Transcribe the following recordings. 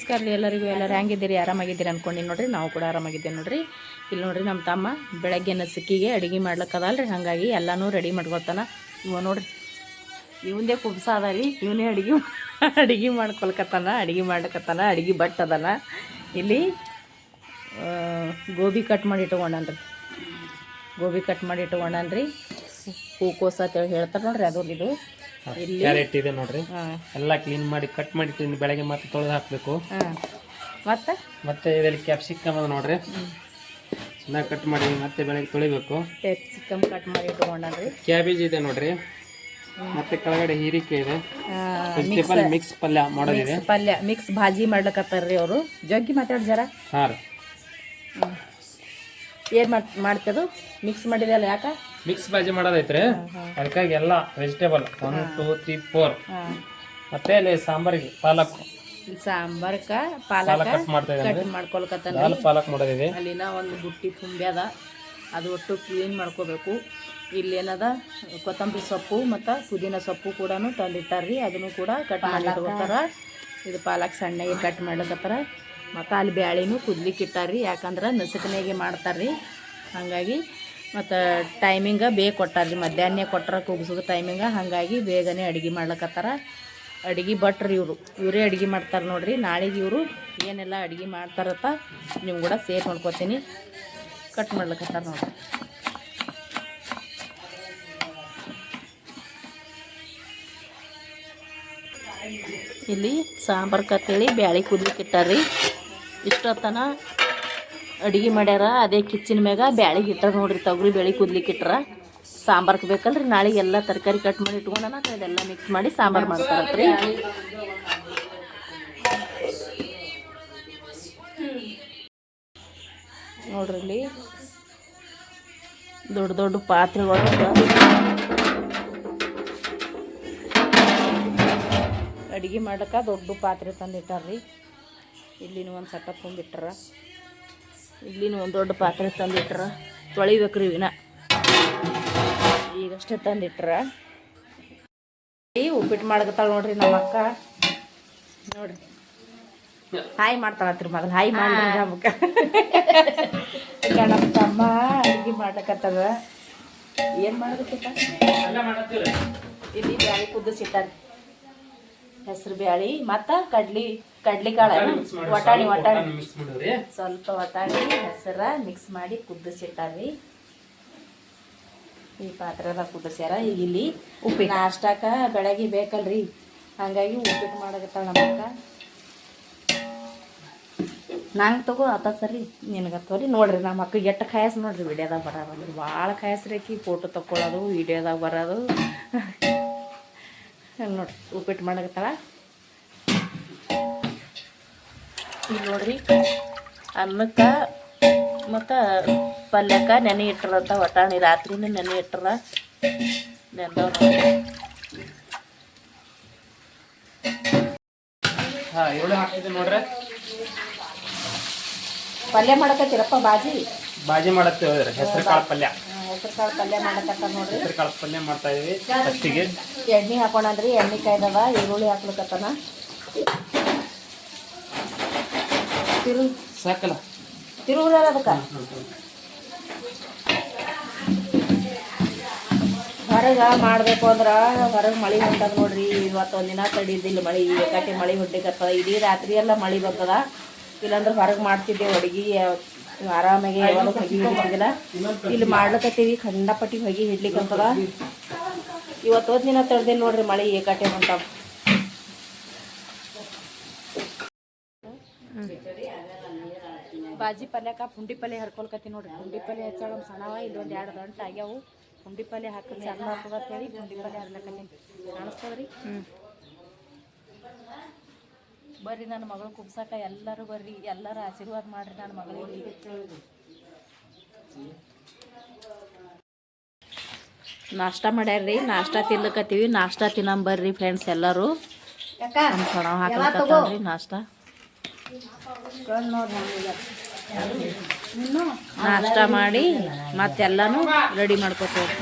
ನಮಸ್ಕಾರ ರೀ ಎಲ್ಲರಿಗೂ, ಎಲ್ಲರೂ ಹೆಂಗಿದ್ದೀರಿ? ಆರಾಮಾಗಿದ್ದೀರಿ ಅಂದ್ಕೊಂಡು ನೋಡ್ರಿ. ನಾವು ಕೂಡ ಆರಾಮಾಗಿದ್ದೇವೆ ನೋಡ್ರಿ. ಇಲ್ಲಿ ನೋಡ್ರಿ ನಮ್ಮ ತಮ್ಮ ಬೆಳಗ್ಗೆನ ಸಿಕ್ಕಿಗೆ ಅಡುಗೆ ಮಾಡ್ಲಕ್ಕದಲ್ರಿ ಹಾಗಾಗಿ ಎಲ್ಲನೂ ರೆಡಿ ಮಾಡ್ಕೊತಾನ ಇವ ನೋಡ್ರಿ, ಇವಂದೇ ಕುಬ್ಸ ಅದ ರೀ ಇವನೇ ಅಡುಗೆ ಅಡುಗೆ ಮಾಡ್ಕೊಳ್ಕತ್ತಾನ, ಅಡುಗೆ ಮಾಡ್ಲಕತ್ತಾನ, ಅಡುಗೆ ಬಟ್ ಅದನ. ಇಲ್ಲಿ ಗೋಬಿ ಕಟ್ ಮಾಡಿ ಇಟ್ಕೊಂಡನ್ರಿ. ಗೋಬಿ ಕಟ್ ಮಾಡಿ ಇಟ್ಕೊಂಡನ್ರಿ. ಹೂಕೋಸ ಅಂತೇಳಿ ಹೇಳ್ತಾರೆ ನೋಡ್ರಿ ಅದು ಇದು ಕ್ಯಾರೆಟ್ ಇದೆ ನೋಡ್ರಿ. ಹಾಂ. ಎಲ್ಲ ಕ್ಲೀನ್ ಮಾಡಿ ಕಟ್ ಮಾಡಿ ತಿಂದು ಬೆಳಗ್ಗೆ ಮತ್ತೆ ತೊಳೆದು ಹಾಕಬೇಕು. ಮತ್ತೆ? ಮತ್ತು ಇದರಲ್ಲಿ ಕ್ಯಾಪ್ಸಿಕಮ್ ಅದ ನೋಡ್ರಿ. ಚೆನ್ನಾಗಿ ಕಟ್ ಮಾಡಿ ಮತ್ತೆ ಬೆಳಗ್ಗೆ ತೊಳಿಬೇಕು. ಕ್ಯಾಪ್ಸಿಕಮ್ ಕಟ್ ಮಾಡಿ ಕ್ಯಾಬೇಜ್ ಇದೆ ನೋಡ್ರಿ. ಮತ್ತೆ ಕೆಳಗಡೆ ಹೀರಿಕೆ ಇದೆ. ವೆಜಿಟೇಬಲ್ ಮಿಕ್ಸ್ ಪಲ್ಯ ಮಾಡೋದಿದೆ. ಪಲ್ಯ ಮಿಕ್ಸ್ ಭಾಜಿ ಮಾಡ್ಲಕತ್ತಾರ್ರಿ ಅವರು. ಜಗ್ಗಿ ಮಾತಾಡ್ಸಾರ ಜರ. ಹಾಂ ರೀ. ಏನು ಮಾಡ್ ಮಾಡ್ತದು ಮಿಕ್ಸ್ ಮಾಡಿದಲ್ಲ ಯಾಕ? ಮಿಕ್ಸ್ ಭಾಜಿ ಮಾಡೋದೈತ್ರಿ. ಅದಕ್ಕಾಗಿ ಎಲ್ಲ vegetable one two three four ಮತ್ತೆ ಅಲ್ಲಿ ಸಾಂಬಾರಿಗೆ ಪಾಲಕ್. ಸಾಂಬಾರ್ಕ ಪಾಲಕ್ ಪಾಲಕ ಕಟ್ ಮಾಡ್ತಾ ಇದ್ದಾನೆ. ಕಟ್ ಮಾಡ್ಕೊಳ್ಕತ್ತಾನ. ದಾಲ್ ಪಾಲಕ್ ಮಾಡೋದಿದೆ ಅಲ್ಲಿನ ಒಂದು ಬುಟ್ಟಿ ತುಂಬ್ಯದ ಅದು. ಒಟ್ಟು ಕ್ಲೀನ್ ಮಾಡ್ಕೋಬೇಕು. ಇಲ್ಲಿ ಏನದ ಕೊತ್ತಂಬರಿ ಸೊಪ್ಪು ಮತ್ತು ಪುದೀನ ಸೊಪ್ಪು ಕೂಡ ತಂದಿಟ್ಟಾರ್ರಿ ಅದನ್ನು ಕೂಡ ಕಟ್ ಮಾಡಿ ಇಟ್ಕೋತಾರ ಇದು ಪಾಲಕ್ ಸಣ್ಣಗೆ ಕಟ್ ಮಾಡ್ಲಕತ್ತಾರ. ಮತ್ತು ಅಲ್ಲಿ ಬ್ಯಾಳಿನೂ ಕುದ್ಲಿಕ್ಕೆ ಇಟ್ಟಾರ್ರಿ ಯಾಕಂದ್ರೆ ನಸಕನೆಗೆ ಮಾಡ್ತಾರ್ರಿ ಹಾಗಾಗಿ ಮತ್ತು ಟೈಮಿಂಗ ಬೇಗ ಕೊಟ್ಟಾರ್ರಿ ಮಧ್ಯಾಹ್ನ ಕೊಟ್ಟರೆ ಕುಗ್ಸೋದು ಟೈಮಿಂಗ ಹಾಗಾಗಿ ಬೇಗನೆ ಅಡುಗೆ ಮಾಡ್ಲಕತ್ತಾರ. ಅಡುಗೆ ಭಟ್ರು ಇವರು. ಇವರೇ ಅಡುಗೆ ಮಾಡ್ತಾರೆ ನೋಡ್ರಿ. ನಾಳೆಗೆ ಇವರು ಏನೆಲ್ಲ ಅಡುಗೆ ಮಾಡ್ತಾರತ್ತ ನಿಮ್ಮ ಕೂಡ ಸೇಫ್ ಮಾಡ್ಕೊತೀನಿ ಕಟ್ ಮಾಡ್ಲಕತ್ತಾರ ನೋಡ್ರಿ. ಇಲ್ಲಿ ಸಾಂಬಾರು ಕತ್ತೇಳಿ ಬ್ಯಾಳಿ ಕುದ್ಲಿಕ್ಕೆ ಇಟ್ಟಾರ್ರಿ ಇಷ್ಟೊತ್ತನ ಅಡುಗೆ ಮಾಡ್ಯಾರ, ಅದೇ ಕಿಚ್ಚಿನ ಮ್ಯಾಗ ಬ್ಯಾಳಿಗೆ ಇಟ್ಟಾರ ನೋಡ್ರಿ ತೊಗರಿ ಬೆಳಿ ಕುದ್ಲಿಕ್ಕೆ ಇಟ್ಟರ ಸಾಂಬಾರ್ಗೆ ಬೇಕಲ್ರಿ ನಾಳೆ ಎಲ್ಲ ತರಕಾರಿ ಕಟ್ ಮಾಡಿ ಇಟ್ಕೊಂಡನ ಇದೆಲ್ಲ ಮಿಕ್ಸ್ ಮಾಡಿ ಸಾಂಬಾರು ಮಾಡ್ತಾರತ್ರಿ. ನೋಡ್ರಿ ದೊಡ್ಡ ದೊಡ್ಡ ಪಾತ್ರೆಗಳು ಅಡುಗೆ ಮಾಡಕ್ಕೆ ದೊಡ್ಡ ಪಾತ್ರೆ ತಂದಿಟ್ಟಾರ್ರಿ. ಇಲ್ಲಿನೂ ಒಂದು ಸಟ್ಟ ತುಂಬಿಟ್ರ ಇಲ್ಲಿನೂ ಒಂದು ದೊಡ್ಡ ಪಾತ್ರೆ ತಂದಿಟ್ರ ತೊಳಿಬೇಕ್ರಿ ವಿನ ಈಗಷ್ಟೇ ತಂದಿಟ್ರ. ಈ ಉಪ್ಪಿಟ್ಟು ಮಾಡಕತ್ತಾಳ ನೋಡ್ರಿ ನಮ್ಮ ಅಕ್ಕ. ನೋಡ್ರಿ. ಹಾಯ್ ಮಾಡ್ತಾಳತ್ರಿ ಮೊದಲು ಹಾಯ್ ಮಾಡ್ರಿ ನಮ್ಮಕ್ಕ ನಮ್ಮ ತಮ್ಮ ಅಡುಗೆ ಮಾಡ್ಲಕತ್ತದ ಏನು ಮಾಡಬೇಕಿತ್ತ ಇಲ್ಲಿ ಬ್ಯಾಳಿ ಕುದಿಸಿಟ್ಟಾರಿ. ಹೆಸರು ಬ್ಯಾಳಿ ಮತ್ತು ಕಡ್ಲಿ. ಕಡ್ಲಿ ಕಾಳ ವಟಾಣಿ ವಟಾಣಿ ಸ್ವಲ್ಪ ವಟಾಣಿ ಹೆಸರ ಮಿಕ್ಸ್ ಮಾಡಿ ಕುದಿಸಿಟ್ಟಾರ್ರಿ ಈ ಪಾತ್ರೆದಾಗ ಕುದಿಸ್ಯಾರ ಈಗ ಇಲ್ಲಿ ಉಪ್ಪಿಟ್ಟು. ನಾಷ್ಟಾಕ ಬೆಳಗ್ಗೆ ಬೇಕಲ್ರಿ. ಹಂಗಾಗಿ ಉಪ್ಪಿಟ್ಟು ಮಾಡಕತ್ತಾಳ ನಮ್ಮಕ್ಕ ನಂಗೆ ತಗೋ ಆತ ಸರಿ ನಿನಗೆ ತೋರಿ. ನೋಡ್ರಿ ನಮ್ಮ ಅಕ್ಕ ಎಷ್ಟು ಖಾಯಸ್ ನೋಡ್ರಿ ವಿಡಿಯೋದಾಗ ಬರೋದು ಭಾಳ ಖಾಯಸ್ರಿ ಆಕಿ. ಫೋಟೋ ತಕ್ಕೊಳ್ಳೋದು ವಿಡಿಯೋದಾಗ ಬರೋದು. ನೋಡ್ರಿ ಉಪ್ಪಿಟ್ಟು ಮಾಡಕತ್ತಾಳ. ಇಲ್ಲಿ ನೋಡ್ರಿ. ಅನ್ನಕ್ಕ ಮತ್ತು ಪಲ್ಯಕ್ಕೆ ನೆನೆ ಇಟ್ಟರಂತ ಒಟಾಣಿ ರಾತ್ರಿನೂ ನೆನೆ ಇಟ್ಟರ. ನೆಂದವ್ ನೋಡ್ರಿ. ಪಲ್ಯ ಮಾಡಕತ್ತಿರಪ್ಪ ಬಾಜಿ? ಬಾಜಿ ಹೇಳಿದ್ರೆ ಹೆಸರು ಕಾಳು ಪಲ್ಯ. ಹೆಸರು ಕಾಳು ಪಲ್ಯ ಮಾಡಕತ್ತ ನೋಡ್ರಿ. ಹೆಸರು ಕಾಳು ಪಲ್ಯ ಮಾಡ್ತಾ ಇದೀವಿ. ಫಸ್ಟಿಗೆ. ಎಣ್ಣೆ ಹಾಕೋಣ ಎಣ್ಣೆ ಕಾಯ್ದವ ಈರುಳ್ಳಿ ಹಾಕ್ಲಿಕತ್ತನ ತಿರು ಸಾಕಲ್ಲ. ತಿರುಗ್ರಿ ಅದಕ್ಕೆ? ಹೊರಗೆ ಮಾಡಬೇಕು ಅಂದ್ರೆ ಹೊರಗೆ ಮಳೆ ಹೊಂಟದ ನೋಡ್ರಿ. ಇವತ್ತು ಒಂದಿನ ತಡಿದಿಲ್ಲ ಮಳೆ. ಏಕಾಟಿ ಮಳೆ ಹೊಡ್ಲಿಕತ್ತದ ಇಡೀ ರಾತ್ರಿ ಎಲ್ಲ ಮಳೆ ಬರ್ತದ. ಇಲ್ಲಾಂದ್ರೆ ಹೊರಗೆ ಮಾಡ್ತಿದ್ದೆ ಅಡುಗೆ. ಆರಾಮಾಗಿ ಯಾವಾಗ ಹೊಗೆ ಹಿಡಿತಿದ್ದಿಲ್ಲ ಇಲ್ಲಿ ಮಾಡ್ಲಕತ್ತೀವಿ. ಖಂಡಪಟ್ಟಿ ಹೊಗೆ ಹಿಡ್ಲಿಕ್ಕಂತದ ಇವತ್ತು ಒಂದು ದಿನ ತಡ್ದಿಲ್ಲ ನೋಡ್ರಿ ಮಳೆ ಏಕಾಟೆ ಹೊಂಟಾವ ಬಾಜಿ ಪಲ್ಯಕ ಪುಂಡಿ ಪಲ್ಯ ಹರ್ಕೊಳ್ಕತ್ತಿ ನೋಡ್ರಿ. ಪುಂಡಿ ಪಲ್ಯ ಹೆಚ್ಚಾಗ ಸಣ್ಣವ, ಇಲ್ಲೊಂದು ಎರಡು ಗಂಟೆ ಆಗ್ಯಾವು. ಪುಂಡಿ ಪಲ್ಯ ಹಾಕಿದ್ರೆ ಚಂದ ಆಗ್ತದ ಪುಂಡಿ ಪಲ್ಯ ಹರ್ಲಕತ್ತೀನಿ ಕಾಣಿಸ್ತದ್ರಿ ಬರ್ರಿ ನನ್ನ ಮಗಳು ಕುಬ್ಸಕ, ಎಲ್ಲರೂ ಬರ್ರಿ. ಎಲ್ಲರೂ ಆಶೀರ್ವಾದ ಮಾಡ್ರಿ ನನ್ನ ಮಗಳಿಗೆ. ನಾಷ್ಟ ಮಾಡ್ಯಾರ್ರಿ. ನಾಷ್ಟ ತಿನ್ಲಕತ್ತೀವಿ. ನಾಷ್ಟ ತಿನ್ನಂಬರ್ರಿ ಫ್ರೆಂಡ್ಸ್ ಎಲ್ಲರೂ. ಹಾಕ್ಲಕತ್ತಾವ್ರಿ ನಾಷ್ಟ. ನಾಷ್ಟ ಮಾಡಿ ಮತ್ತೆಲ್ಲನೂ ರೆಡಿ ಮಾಡ್ಕೋತೇವೆ.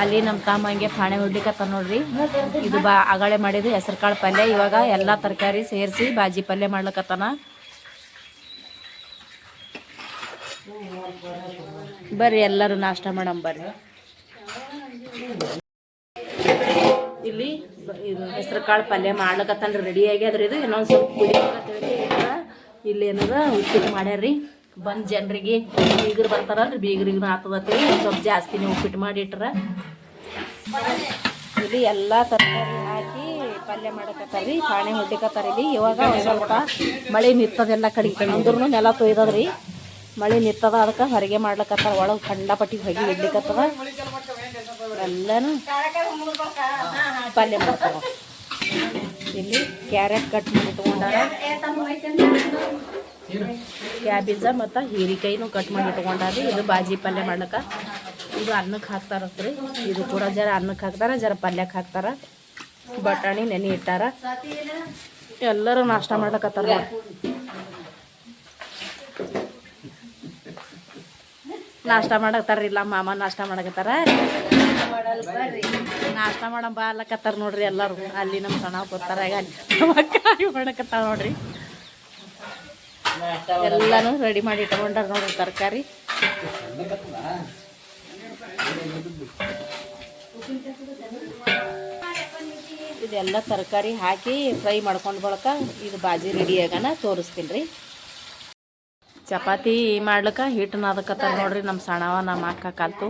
ಅಲ್ಲಿ ನಮ್ಮ ತಮ್ಮ ಹಂಗೆ ಪಾಣೆ ಹೊಡ್ಲಿಕತ್ತ ನೋಡ್ರಿ. ಇದು ಬಾ ಅಗಳೆ ಮಾಡಿದ್ದು ಹೆಸರು ಕಾಳು ಪಲ್ಯ. ಇವಾಗ ಎಲ್ಲ ತರಕಾರಿ ಸೇರಿಸಿ ಬಾಜಿ ಪಲ್ಯ ಮಾಡ್ಲಕತ್ತಾನ. ಬರ್ರಿ ಎಲ್ಲರೂ ನಾಷ್ಟ ಮಾಡಮ್ ಬರ್ರಿ. ಇಲ್ಲಿ ಹೆಸರು ಕಾಳು ಪಲ್ಯ ಮಾಡ್ಲಕತ್ತಾನ ರೆಡಿ ಅದ್ರ ಇದು ಇನ್ನೊಂದು ಸ್ವಲ್ಪ ಇಲ್ಲಿ ಏನದ ಉಪ್ಪಿಟ್ಟು ಮಾಡ್ಯಾರ್ರಿ. ಬಂದು ಜನರಿಗೆ ಬೀಗರು ಬರ್ತಾರಲ್ರಿ ಬೀಗರಿಗೂ ಆತದತ್ತಿ ಸ್ವಲ್ಪ ಜಾಸ್ತಿನೇ ಉಪ್ಪಿಟ್ಟು ಮಾಡಿಟ್ರ ಇಲ್ಲಿ ಎಲ್ಲ ತರಕಾರಿ ಹಾಕಿ ಪಲ್ಯ ಮಾಡಕತ್ತಾರ್ರಿ, ಪಾಣೆ ಇಲ್ಲಿ. ಇವಾಗ ಸ್ವಲ್ಪ ಮಳೆ ನಿತ್ತದೆಲ್ಲ ಕಡಿಗೆ ಅಂದ್ರೂ ನೆಲ ತೊಯ್ದದ್ರಿ. ಮಳೆ ನಿತ್ತದ ಅದಕ್ಕೆ ಹೊರಗೆ ಮಾಡ್ಲಕತ್ತಾರ. ಒಳಗೆ ಖಂಡಪಟ್ಟಿ ಹೊಗೆ ಇಡ್ಲಿಕತ್ತದ. ಎಲ್ಲಾನು ಪಲ್ಯ ಮಾಡ್ತಾರ. ಇಲ್ಲಿ ಕ್ಯಾರೆಟ್ ಕಟ್ ಮಾಡಿ ಇಟ್ಕೊಂಡಾರ ಕ್ಯಾಬೇಜ ಮತ್ತು ಹೀರಿಕಾಯಿನೂ ಕಟ್ ಮಾಡಿ ಇಟ್ಕೊಂಡಾರ ಇದು ಬಾಜಿ ಪಲ್ಯ ಮಾಡ್ಲಕ್ಕ ಇದು ಅನ್ನಕ್ಕೆ ಹಾಕ್ತಾರತ್ರಿ. ಇದು ಕೂಡ ಜರ ಅನ್ನಕ್ಕೆ ಹಾಕ್ತಾರ, ಜರ ಪಲ್ಯಕ್ಕೆ ಹಾಕ್ತಾರ. ಬಟಾಣಿ, ನೆನೆ ಇಟ್ಟಾರ. ಎಲ್ಲರೂ ನಾಷ್ಟ ಮಾಡ್ಲಕತ್ತಾರ. ನಾಷ್ಟ ಮಾಡಕ್ತಾರ ಇಲ್ಲ, ಮಾಮ ನಾಷ್ಟ ಮಾಡಕತ್ತಾರ. ನಾಷ್ಟ ಮಾಡಂ ಬಾ ಅಲ್ಲಕತ್ತಾರ ನೋಡ್ರಿ ಎಲ್ಲರೂ. ಅಲ್ಲಿ ನಮ್ಮ ಸಣ್ಣ ಬರ್ತಾರ ಅಲ್ಲಿ ಮಾಡಕತ್ತಾರ ನೋಡ್ರಿ. ಎಲ್ಲಾನು ರೆಡಿ ಮಾಡಿ ಇಟ್ಕೊಂಡಾರ ನೋಡ್ರಿ ತರಕಾರಿ. ಇದೆಲ್ಲ ತರಕಾರಿ ಹಾಕಿ ಫ್ರೈ ಮಾಡ್ಕೊಂಡು ಬಳಕ ಇದು ಬಾಜಿ ರೆಡಿ ಆಗಾನ ತೋರಿಸ್ತೀನಿ ರೀ ಚಪಾತಿ ಮಾಡ್ಲಿಕ್ಕೆ ಹಿಟ್ಟು ನಾದಕತ್ತಾರ ನೋಡ್ರಿ ನಮ್ಮ ಸಣ್ಣವ ನಮ್ಮ ಅಕ್ಕ ಕಲ್ತು.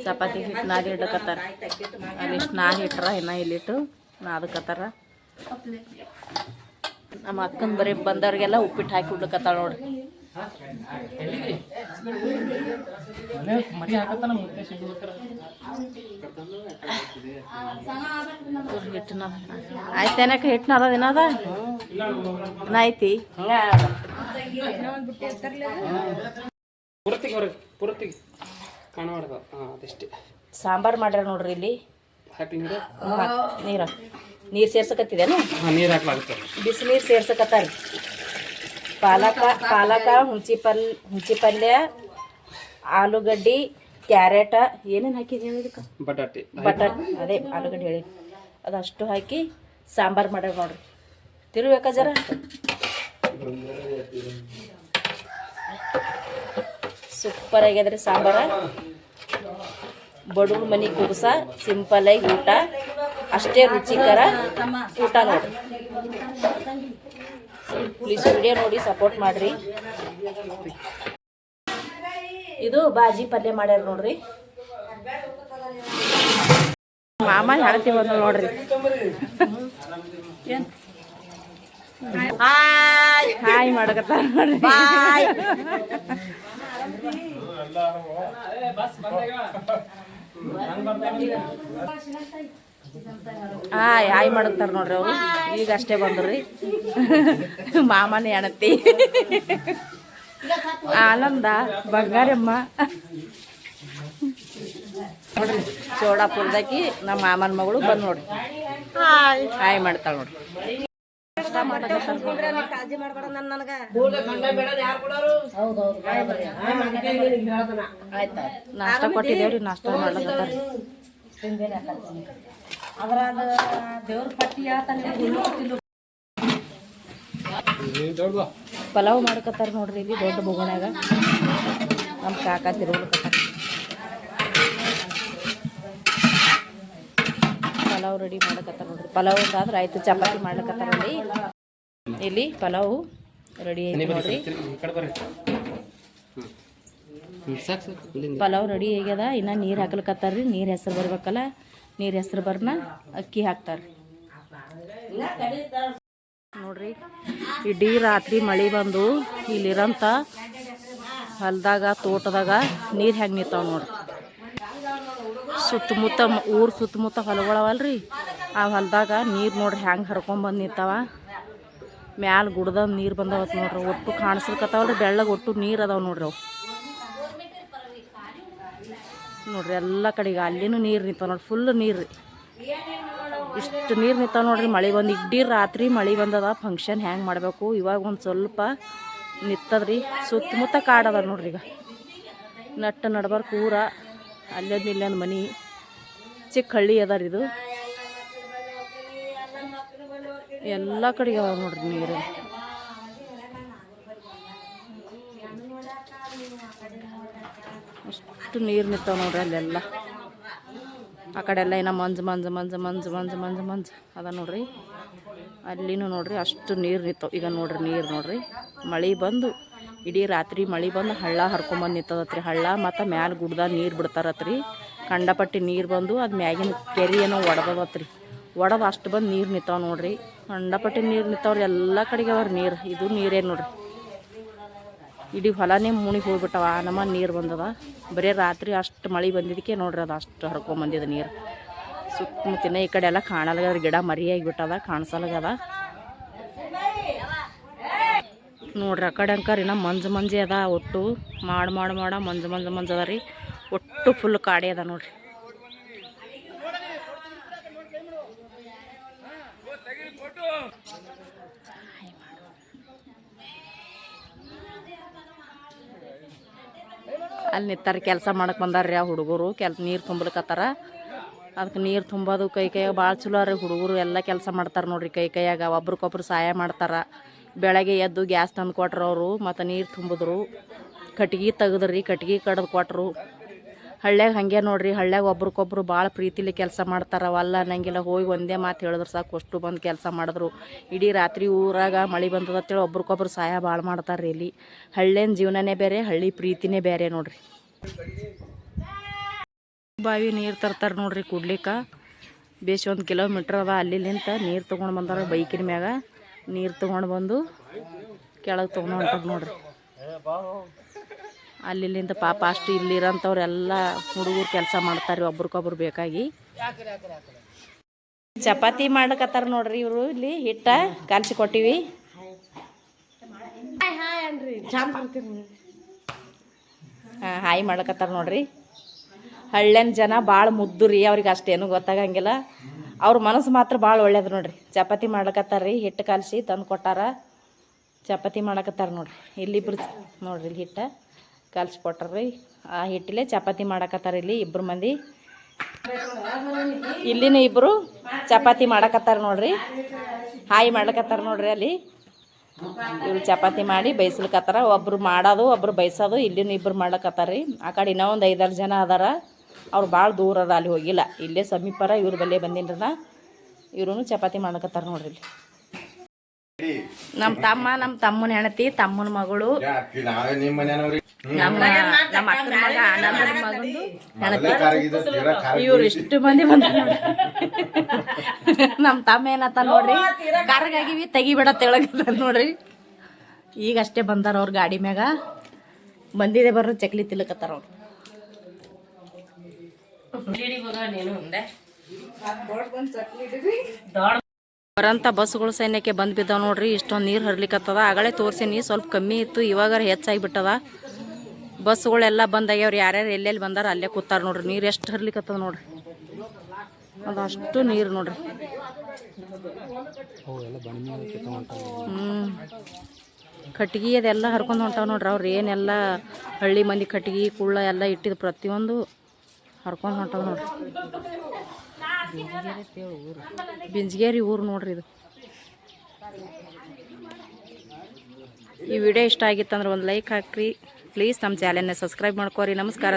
ಚಪಾತಿ ಹಿಟ್ಟು ನಾದಿ ಇಡಕತ್ತಾರ ಅದಿಷ್ಟು ನಾದಿ ಇಟ್ರ ಇನ್ನ ಇಲ್ಲಿಟ್ಟು ನಾದಕತ್ತಾರ ನಮ್ಮ ಅಕ್ಕನ ಬರೀ ಬಂದವ್ರಿಗೆಲ್ಲ ಉಪ್ಪಿಟ್ಟು ಹಾಕಿ ಉಡ್ಲಕತ್ತಾಳ ನೋಡ್ರಿ. ಹಿಟ್ಟು ನಾದ ಆಯ್ತೇನಕ್ಕ ಹಿಟ್ಟು ನಾದ ಏನದ ಇನ್ನ ಐತಿ. ಪೂರ್ತಿಗೆ ಪೂರ್ತಿಗೆ. ಕಾಣಬಾರ್ದು ಹಾಂ ಅದಷ್ಟೇ. ಸಾಂಬಾರು ಮಾಡ್ಯಾರ ನೋಡ್ರಿ ಇಲ್ಲಿ. ಹಾಕಿ ನೀರು? ನೀರು. ನೀರು ಸೇರ್ಸಕತ್ತಿದೇನು? ಹಾಂ ನೀರು ಹಾಕ್ಲಾಗುತ್ತೆ. ಸೇರ್ಸಕತ್ತಾರ. ಪಾಲಕ ಪಾಲಕ ಹುಂಚಿ ಪಲ್ ಹುಂಚಿ ಪಲ್ಯ ಆಲೂಗಡ್ಡಿ ಕ್ಯಾರೆಟ ಏನೇನು ಹಾಕಿದ್ದೀನಿ ಇದಕ್ಕೆ? ಬಟಾಟೆ. ಬಟಾಟೆ ಅದೇ ಆಲೂಗಡ್ಡೆ ಹೇಳಿ. ಅದಷ್ಟು ಹಾಕಿ ಸಾಂಬಾರು ಮಾಡ್ಯಾರ ನೋಡ್ರಿ. ತಿರ್ಬೇಕಾ ಜರ? ಸೂಪರ್ ಆಗ್ಯದ್ರಿ ಸಾಂಬಾರ. ಬಡವ್ರ ಮನೆ ಕುಬಸ ಸಿಂಪಲ್ ಆಗಿ ಊಟ. ಅಷ್ಟೇ ರುಚಿಕರ ಊಟ ನೋಡ್ರಿ ಪ್ಲೀಸ್ ವಿಡಿಯೋ ನೋಡಿ ಸಪೋರ್ಟ್ ಮಾಡ್ರಿ. ಇದು ಬಾಜಿ ಪಲ್ಯ ಮಾಡ್ಯಾರ ನೋಡ್ರಿ. ಮಾಮ ಹೇಳ್ತೀವಿ ನೋಡ್ರಿ. ಏನ್? ಹಾಯ್. ಮಾಡಕತ್ತಾರ ನೋಡ್ರಿ. ಹಾಯ್ ಹಾಯ್ ಮಾಡಕ್ತಾರ ನೋಡ್ರಿ ಅವರು. ಈಗ ಅಷ್ಟೇ ಬಂದ್ರಿ. ಮಾಮನ ಹೆಣತಿ. ಆನಂದ ಬಂಗಾರಮ್ಮ. ಚೋಡಾಪುರದಾಗಿ ನಮ್ಮ ಮಾಮನ ಮಗಳು ಬಂದ್ ನೋಡ್ರಿ. ಹಾಯ್ ಮಾಡ್ತಾಳ ನೋಡ್ರಿ. ನಾಷ್ಟ ನೋಡ್ರಿ. ನಾಷ್ಟ ಕೊಟ್ಟಿದ್ದೇವ್ರಿ ನಾಷ್ಟ ಪಲಾವ್ ಮಾಡ್ಕೊತಾರ ನೋಡ್ರಿ ಇಲ್ಲಿ ದೊಡ್ಡ ಬೊಗಣ್ಯಾಗ. ನಮ್ಮ ಕಾಕ ತಿರುಗ್ಲಕತ್ತಾರ. ಪಲಾವ್ ರೆಡಿ ಮಾಡಕತ್ತಾರ ನೋಡ್ರಿ. ಪಲಾವ್ ಅಂತಾದ್ರೆ ಆಯ್ತು ಚಪಾತಿ ಮಾಡ್ಲಕತ್ತಾರ ನೋಡಿ ಇಲ್ಲಿ ಪಲಾವು ರೆಡಿ ಆಯ್ತು ನೋಡ್ರಿ. ಪಲಾವ್ ರೆಡಿ ಆಗ್ಯದ ಇನ್ನು ನೀರು ಹಾಕ್ಲಕತ್ತಾರ್ರಿ. ನೀರು ಹೆಸರು ಬರ್ಬೇಕಲ್ಲ ನೀರು ಹೆಸರು ಬರ್ನ ಅಕ್ಕಿ ಹಾಕ್ತಾರ ನೋಡ್ರಿ ಇಡೀ ರಾತ್ರಿ ಮಳೆ ಬಂದು ಇಲ್ಲಿರಂತ ಹೊಲ್ದಾಗ ತೋಟದಾಗ ನೀರು ಹೆಂಗೆ ನಿಂತಾವ ನೋಡ್ರಿ. ಸುತ್ತಮುತ್ತ ಊರು ಸುತ್ತಮುತ್ತ ಸುತ್ತಮುತ್ತ ರೀ ಆ ಹೊಲದಾಗ ನೀರು ನೋಡ್ರಿ ಹೆಂಗೆ ಹರ್ಕೊಂಬಂದು ನಿಂತಾವ ಮ್ಯಾಲ ಗುಡ್ದ ನೀರು ಬಂದವತ್ ನೋಡ್ರಿ. ಒಟ್ಟು ಕಾಣಿಸ್ಲಿಕತ್ತಾವಲ್ರಿ. ಬೆಳ್ಳಗೆ ಒಟ್ಟು ನೀರು ಅದಾವ ನೋಡ್ರಿ ಅವು. ನೋಡ್ರಿ ಎಲ್ಲ ಕಡೆಗೆ ಅಲ್ಲಿನೂ ನೀರು ನಿಂತಾವ ನೋಡ್ರಿ. ಫುಲ್ ನೀರು. ರೀ ಇಷ್ಟು ನೀರು ನಿಂತಾವ ನೋಡ್ರಿ. ಮಳೆ ಬಂದು ಇಡೀ ರಾತ್ರಿ ಮಳೆ ಬಂದದ. ಫಂಕ್ಷನ್ ಹ್ಯಾಂಗೆ ಮಾಡಬೇಕು? ಇವಾಗ ಒಂದು ಸ್ವಲ್ಪ ನಿತ್ತದ್ರಿ. ಸುತ್ತಮುತ್ತ ಕಾಡದ ನೋಡ್ರಿ ಈಗ. ನಟ್ಟ ನಡ್ಬಾರ್ಕ ಊರ ಅಲ್ಲೊಂದು ಇಲ್ಲೊಂದು ಮನೆ. ಚಿಕ್ಕ ಹಳ್ಳಿ ಅದಾರ ಇದು. ಎಲ್ಲ ಕಡೆಗೆ ಅವ ನೋಡ್ರಿ ನೀರು. ಅಷ್ಟು ನೀರು ನಿಂತಾವ ನೋಡ್ರಿ ಅಲ್ಲೆಲ್ಲ. ಆ ಕಡೆ ಎಲ್ಲ ಏನೋ ಮಂಜು ಮಂಜು ಮಂಜು ಮಂಜು ಮಂಜು ಮಂಜು ಮಂಜು ಅದ ನೋಡ್ರಿ. ಅಲ್ಲಿನೂ ನೋಡ್ರಿ ಅಷ್ಟು ನೀರು ನಿಂತಾವ. ಈಗ ನೋಡ್ರಿ ನೀರು ನೋಡ್ರಿ. ಮಳೆ ಬಂದು ಇಡೀ ರಾತ್ರಿ ಮಳೆ ಬಂದು ಹಳ್ಳ ಹರ್ಕೊಂಬಂದು ನಿಂತದತ್ರಿ. ಹಳ್ಳ ಮತ್ತು ಮ್ಯಾಲ ಗುಡ್ದಾಗ ನೀರು ಬಿಡ್ತಾರತ್ರಿ. ಕಂಡಪಟ್ಟಿ ನೀರು ಬಂದು ಅದು ಮ್ಯಾಗಿನ ಕೆರೆ ಏನೋ ಒಡೆದದತ್ರಿ. ಒಡೆದು ಅಷ್ಟು ಬಂದು ನೀರು ನಿಂತಾವ ನೋಡ್ರಿ. ಕಂಡಪಟ್ಟಿ ನೀರು ನಿಂತಾವ್ರಿ ಎಲ್ಲ ಕಡೆಗೆ ಅವ್ರ ನೀರು. ಇದು ನೀರೇ ನೋಡ್ರಿ. ಇಡೀ ಹೊಲನೇ ಮುಣಿಗೆ ಹೋಗ್ಬಿಟ್ಟವ. ನಮ್ಮ ನೀರು ಬಂದದ. ಬರೀ ರಾತ್ರಿ ಅಷ್ಟು ಮಳೆ ಬಂದಿದ್ದಕ್ಕೆ ನೋಡ್ರಿ ಅದು ಅಷ್ಟು ಹರ್ಕೊಂಬಂದಿದೆ ನೀರು. ಸುತ್ತಮುತ್ತಿನ ಈ ಕಡೆ ಎಲ್ಲ ಕಾಣಲ್ಗದ ಗಿಡ ಮರಿಯಾಗಿಬಿಟ್ಟದ ಕಾಣಿಸಲ್ಗದ. ನೋಡ್ರಿ ಆ ಕಡೆ ಅಂಕರಿ ನಾ ಮಂಜು ಮಂಜಿ ಅದ, ಒಟ್ಟು ಮಾಡಿ ಮಾಡಿ ಮಾಡ ಮಂಜು ಮಂಜು ಮಂಜು ಅದ ರೀ. ಒಟ್ಟು ಫುಲ್ ಕಾಡಿ ಅದ ನೋಡ್ರಿ. ಅಲ್ಲಿ ನಿಂತಾರ ಕೆಲಸ ಮಾಡಕ್ಕೆ ಬಂದಾರ್ರಿ ಆ ಹುಡುಗರು, ಕೆಲ್ ನೀರು ತುಂಬಲಿಕತ್ತಾರ. ಅದಕ್ಕೆ ನೀರು ತುಂಬೋದು ಕೈ ಕೈಯಾಗ ಭಾಳ ಚಲೋ ರೀ ಹುಡುಗರು ಎಲ್ಲ ಕೆಲಸ ಮಾಡ್ತಾರೆ ನೋಡ್ರಿ ಕೈ ಕೈಯಾಗ ಒಬ್ರಿಗೊಬ್ರು ಸಹಾಯ ಮಾಡ್ತಾರೆ. ಬೆಳಗ್ಗೆ ಎದ್ದು ಗ್ಯಾಸ್ ತಂದು ಕೊಟ್ರು ಅವರು, ಮತ್ತು ನೀರು ತುಂಬಿದ್ರು. ಕಟ್ಗೆ ತೆಗೆದ್ರಿ, ಕಟ್ಗೆ ಕಡ್ದು ಕೊಟ್ರು. ಹಳ್ಳ್ಯಾಗ ಹಾಗೆ ನೋಡ್ರಿ, ಹಳ್ಳ್ಯಾಗ ಒಬ್ರಿಗೊಬ್ರು ಭಾಳ ಪ್ರೀತಿಲಿ ಕೆಲಸ ಮಾಡ್ತಾರೆ, ಅವೆಲ್ಲ ಅನ್ನಂಗಿಲ್ಲ. ಹೋಗಿ ಒಂದೇ ಮಾತು ಹೇಳಿದ್ರು ಸಾಕು, ಅಷ್ಟು ಬಂದು ಕೆಲಸ ಮಾಡಿದ್ರು. ಇಡೀ ರಾತ್ರಿ ಊರಾಗ ಮಳೆ ಬಂದದ ಅಂತೇಳಿ ಒಬ್ರಿಗೊಬ್ರು ಸಹಾಯ ಭಾಳ ಮಾಡ್ತಾರೆ ಇಲ್ಲಿ. ಹಳ್ಳಿನ ಜೀವನನೇ ಬೇರೆ, ಹಳ್ಳಿ ಪ್ರೀತಿನೇ ಬೇರೆ ನೋಡ್ರಿ. ಬಾವಿ ನೀರು ತರ್ತಾರೆ ನೋಡ್ರಿ ಕುಡ್ಲಿಕ್ಕೆ. ಬೇಸ್ ಒಂದು ಕಿಲೋಮೀಟ್ರ್ ಅದ ಅಲ್ಲಿಲಿಂತ ನೀರು ತೊಗೊಂಡು ಬಂದಾರ ಬೈಕಿನ ಮ್ಯಾಗ. ನೀರು ತೊಗೊಂಡು ಬಂದು ಕೆಳಗೆ ತೊಗೊಂಡು ಹೊಂಟಾರ ನೋಡ್ರಿ. ಅಲ್ಲಿಲಿಂದ ಪಾಪ ಅಷ್ಟು ಇಲ್ಲಿರೋಂಥವ್ರೆಲ್ಲ ಹುಡುಗರು ಕೆಲಸ ಮಾಡ್ತಾರೆ ಒಬ್ರಿಗೊಬ್ರು ಬೇಕಾಗಿ. ಚಪಾತಿ ಮಾಡ್ಕತ್ತಾರ ನೋಡ್ರಿ ಇವರು ಇಲ್ಲಿ ಹಿಟ್ಟ ಕಲ್ಸಿ ಕೊಟ್ಟಿವಿ. ಹಾಂ ಹಾಯ್ ಮಾಡ್ಕತ್ತಾರ ನೋಡ್ರಿ. ಹಳ್ಳಿನ ಜನ ಭಾಳ ಮುದ್ದು ರೀ ಅವ್ರಿಗೆ ಅಷ್ಟೇನು ಗೊತ್ತಾಗಂಗಿಲ್ಲ. ಅವ್ರ ಮನಸ್ಸು ಮಾತ್ರ ಭಾಳ ಒಳ್ಳೇದು ನೋಡ್ರಿ. ಚಪಾತಿ ಮಾಡ್ಕತ್ತಾರ ರೀ ಹಿಟ್ಟು ಕಲಸಿ ತಂದು ಕೊಟ್ಟಾರ. ಚಪಾತಿ ಮಾಡಕತ್ತಾರ ನೋಡ್ರಿ. ಇಲ್ಲಿಬ್ರು ನೋಡ್ರಿ ಇಲ್ಲಿ ಹಿಟ್ಟ ಕಲ್ಸಿ ಕೊಟ್ಟಾರ್ರಿ. ಆ ಹಿಟ್ಟಿಲೆ ಚಪಾತಿ ಮಾಡಕತ್ತಾರ ಇಲ್ಲಿ ಇಬ್ರು ಮಂದಿ. ಇಲ್ಲಿನ ಇಬ್ಬರು ಚಪಾತಿ ಮಾಡಕತ್ತಾರ ನೋಡ್ರಿ. ಹಾಯಿ ಮಾಡ್ಲಕತ್ತಾರ ನೋಡ್ರಿ ಅಲ್ಲಿ. ಇವ್ರು ಚಪಾತಿ ಮಾಡಿ ಬೈಸ್ಲಿಕತ್ತಾರ. ಒಬ್ರು ಮಾಡೋದು, ಒಬ್ರು ಬೈಸೋದು, ಇಲ್ಲಿನ ಇಬ್ರು ಮಾಡ್ಲಕತ್ತಾರ ರೀ ಆ ಕಡೆ ಇನ್ನೂ ಒಂದು ಐದಾರು ಜನ ಅದಾರ. ಅವ್ರು ಭಾಳ ದೂರ ಅದ ಅಲ್ಲಿ ಹೋಗಿಲ್ಲ. ಇಲ್ಲೇ ಸಮೀಪರ ಇವ್ರ ಬಲ್ಲೇ ಬಂದಿನ್ರನ ಇವ್ರು ಚಪಾತಿ ಮಾಡಕತ್ತಾರ ನೋಡ್ರಿ ಇಲ್ಲಿ. ನಮ್ಮ ತಮ್ಮ ನಮ್ಮ ತಮ್ಮನ ಹೆಣತಿ ತಮ್ಮನ ಮಗಳು. ನಮ್ಮ ನಮ್ಮ ಅಕ್ಕನ ಮಗ ಆನಂದನ ಮಗಂದು ಹೆಣತಿ ಇವ್ರು ಇಷ್ಟು ಮಂದಿ ಬಂದ ನಮ್ಮ ತಮ್ಮ ಏನತ್ತ ನೋಡ್ರಿ? ಕಾರ್ಗಾಗಿವಿ ತೆಗಿಬೇಡ ತೆಳಗದ ನೋಡ್ರಿ. ಈಗ ಅಷ್ಟೇ ಬಂದಾರ ಅವ್ರ ಗಾಡಿ ಮ್ಯಾಗ. ಬಂದಿದೆ ಬರ್ರ ಚಕ್ಲಿ ತಿಲ್ಲಕತ್ತಾರ ಅವ್ರು. ಬರಂತ ಬಸ್ಗಳು ಸೈನ್ಯಕ್ಕೆ ಬಂದ್ ಬಿದ್ದಾವ ನೋಡ್ರಿ ಇಷ್ಟೊಂದು ನೀರು ಹರ್ಲಿಕತ್ತದ. ಆಗಲೇ ತೋರ್ಸೀನಿ ಸ್ವಲ್ಪ ಕಮ್ಮಿ ಇತ್ತು ಇವಾಗ ಹೆಚ್ಚಾಗಿಬಿಟ್ಟದ ಬಸ್ಗಳೆಲ್ಲ ಬಂದಾಗ್ಯವ್ರು ಯಾರ್ಯಾರು ಎಲ್ಲೆಲ್ಲಿ ಬಂದಾರ ಅಲ್ಲೇ ಕೂತಾರ ನೋಡ್ರಿ. ನೀರು ಎಷ್ಟು ಹರ್ಲಿಕತ್ತದ ನೋಡ್ರಿ. ಅದು ಅಷ್ಟು ನೀರು ನೋಡ್ರಿ. ಹ್ಞೂ ಕಟ್ಗಿ ಅದೆಲ್ಲ ಹರ್ಕೊಂಡು ಹೊಂಟಾವ ನೋಡ್ರಿ. ಅವ್ರು ಏನೆಲ್ಲ ಹಳ್ಳಿ ಮಂದಿ ಕಟ್ಗಿ ಕುಳ್ಳ ಎಲ್ಲ ಇಟ್ಟಿದ್ದು ಪ್ರತಿಯೊಂದು ಹರ್ಕೊಂಡು ಹೊಂಟದ ನೋಡ್ರಿ. ಬಿಂಜಗೇರಿ ಊರು ನೋಡ್ರಿ ಇದು. ಈ ವಿಡಿಯೋ ಇಷ್ಟ ಆಗಿತ್ತಂದ್ರೆ ಒಂದು ಲೈಕ್ ಹಾಕ್ರಿ. ಪ್ಲೀಸ್ ನಮ್ಮ ಚಾನೆಲ್ನ ಸಬ್ಸ್ಕ್ರೈಬ್ ಮಾಡ್ಕೋರಿ. ನಮಸ್ಕಾರ.